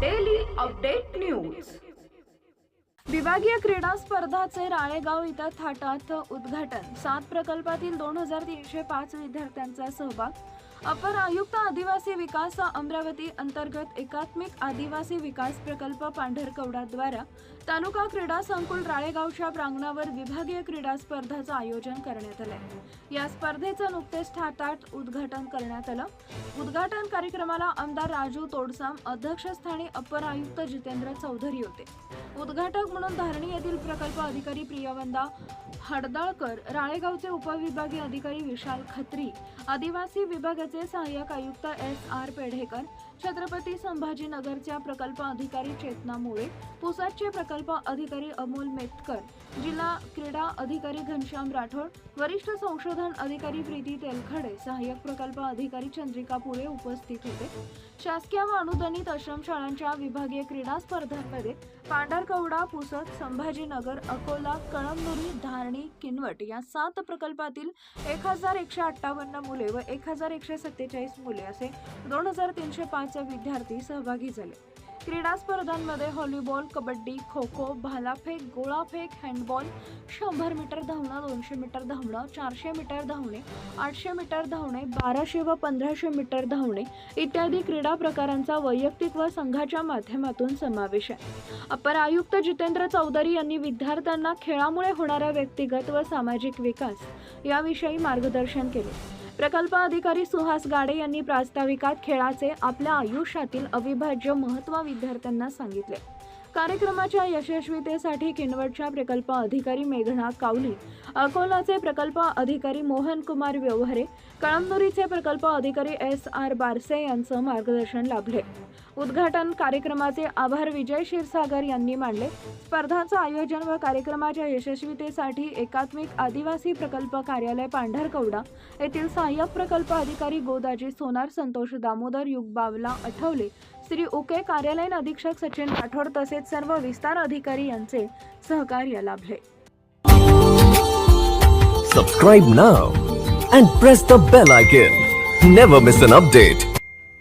Daily update news विभागीय क्रीडा स्पर्धाचे राळेगाव इथं थाटात उद्घाटन. सात प्रकल्पातील दोन हजार तीनशे पाच विद्यार्थ्यांचा सहभाग. अपर आयुक्त आदिवासी विकास अमरावती अंतर्गत एकात्मिक आदिवासी विकास प्रकल्प पांढरकवडाद्वारा तालुका क्रीडा संकुल राळेगावच्या प्रांगणावर विभागीय क्रीडा स्पर्धाचं आयोजन करण्यात आलंय. या स्पर्धेचं नुकतेच ठाटात उद्घाटन करण्यात आलं. उद्घाटन कार्यक्रमाला आमदार राजू तोडसाम अध्यक्षस्थानी अपर आयुक्त जितेंद्र चौधरी होते. उद्घाटक म्हणून धारणी येथील प्रकल्प अधिकारी प्रियवंदा हडदाळकर राळेगावचे उपविभागीय अधिकारी विशाल खत्री आदिवासी विभागाचे सहाय्यक आयुक्त एस आर पेढेकर छत्रपती संभाजीनगरच्या प्रकल्प अधिकारी चेतना मुळे पुसादचे प्रकल्प अधिकारी अमोल मेतकर जिल्हा क्रीडा अधिकारी घनश्याम राठोड वरिष्ठ संशोधन अधिकारी प्रीती तेलखडे सहाय्यक प्रकल्प अधिकारी चंद्रिका पुरे उपस्थित होते. शासकीय व अनुदानित आश्रमशाळांच्या विभागीय क्रीडा स्पर्धांमध्ये पांढरकवडा पुसद संभाजीनगर अकोला कळमनुरी धारणी किनवट या सात प्रकल्पातील एक हजार एकशे अठ्ठावन्न मुले व एक हजार एकशे सत्तेचाळीस मुले असे दोन हजार तीनशे पाच विद्यार्थी सहभागी झाले. क्रीडा स्पर्धांमध्ये व्हॉलीबॉल कबड्डी खो खो भालाफेक गोळाफेक हँडबॉल शंभर मीटर धावणं दोनशे मीटर धावणं चारशे मीटर धावणे आठशे मीटर धावणे बाराशे व पंधराशे मीटर धावणे इत्यादी क्रीडा प्रकारांचा वैयक्तिक व संघाच्या माध्यमातून समावेश आहे. अपर आयुक्त जितेंद्र चौधरी यांनी विद्यार्थ्यांना खेळामुळे होणारा व्यक्तिगत व सामाजिक विकास याविषयी मार्गदर्शन केले. प्रकल्प अधिकारी सुहास गाडे यांनी प्रास्ताविकात खेळाचे आपल्या आयुष्यातील अविभाज्य महत्त्व विद्यार्थ्यांना सांगितले. कार्यक्रमाच्या यशस्वीतेसाठी किनवटच्या प्रकल्प अधिकारी मेघना कावली अकोलाचे प्रकल्प अधिकारी मोहन कुमार व्यवहारे कळमनुरीचे प्रकल्प अधिकारी एस आर बारसे यांचं मार्गदर्शन लाभले. उद्घाटन कार्यक्रमाचे आभार विजय क्षीरसागर यांनी मानले स्पर्धांचं आयोजन व कार्यक्रमाच्या यशस्वीतेसाठी एकात्मिक आदिवासी प्रकल्प कार्यालय पांढरकवडा येथील सहाय्यक प्रकल्प अधिकारी गोदाजी सोनार संतोष दामोदर युग बावला आठवले. श्री उके कार्यालयीन अधीक्षक सचिन राठोड तसेच सर्व विस्तार अधिकारी यांचे सहकार्य लाभले. Subscribe now and press the bell icon never miss an update